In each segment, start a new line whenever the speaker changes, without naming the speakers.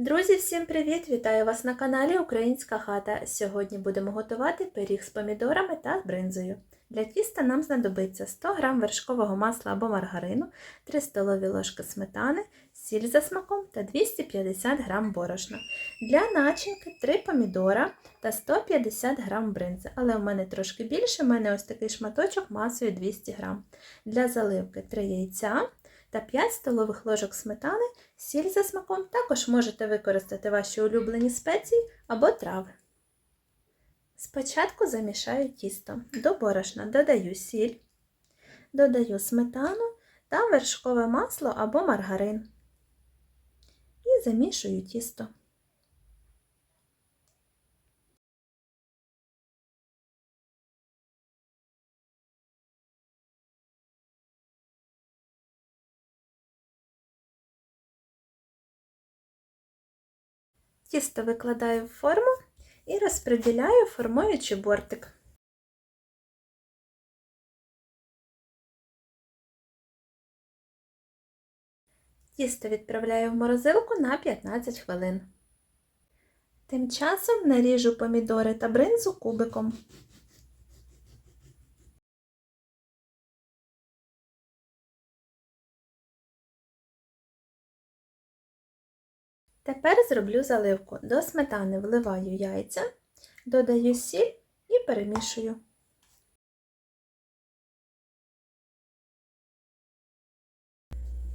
Друзі, всім привіт! Вітаю вас на каналі Українська хата. Сьогодні будемо готувати пиріг з помідорами та бринзою. Для тіста нам знадобиться 100 г вершкового масла або маргарину, 3 столові ложки сметани, сіль за смаком та 250 г борошна. Для начинки 3 помідора та 150 г бринзи, але в мене трошки більше, в мене ось такий шматочок масою 200 г. Для заливки 3 яйця та 5 столових ложок сметани, сіль за смаком. Також можете використати ваші улюблені спеції або трави. Спочатку замішаю тісто. До борошна додаю сіль, додаю сметану та вершкове масло або маргарин. І замішую тісто. Тісто викладаю в форму і розподіляю, формуючи бортик. Тісто відправляю в морозилку на 15 хвилин. Тим часом наріжу помідори та бринзу кубиком. Тепер зроблю заливку. До сметани вливаю яйця, додаю сіль і перемішую.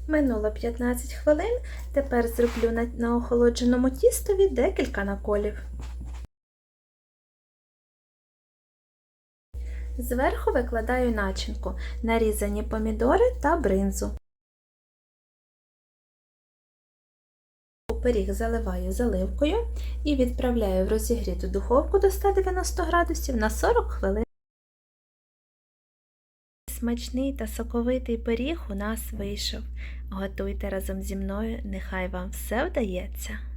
Минуло 15 хвилин, тепер зроблю на, охолодженому тістові декілька наколів. Зверху викладаю начинку, нарізані помідори та бринзу. Пиріг заливаю заливкою і відправляю в розігріту духовку до 190 градусів на 40 хвилин. Смачний та соковитий пиріг у нас вийшов. Готуйте разом зі мною, нехай вам все вдається.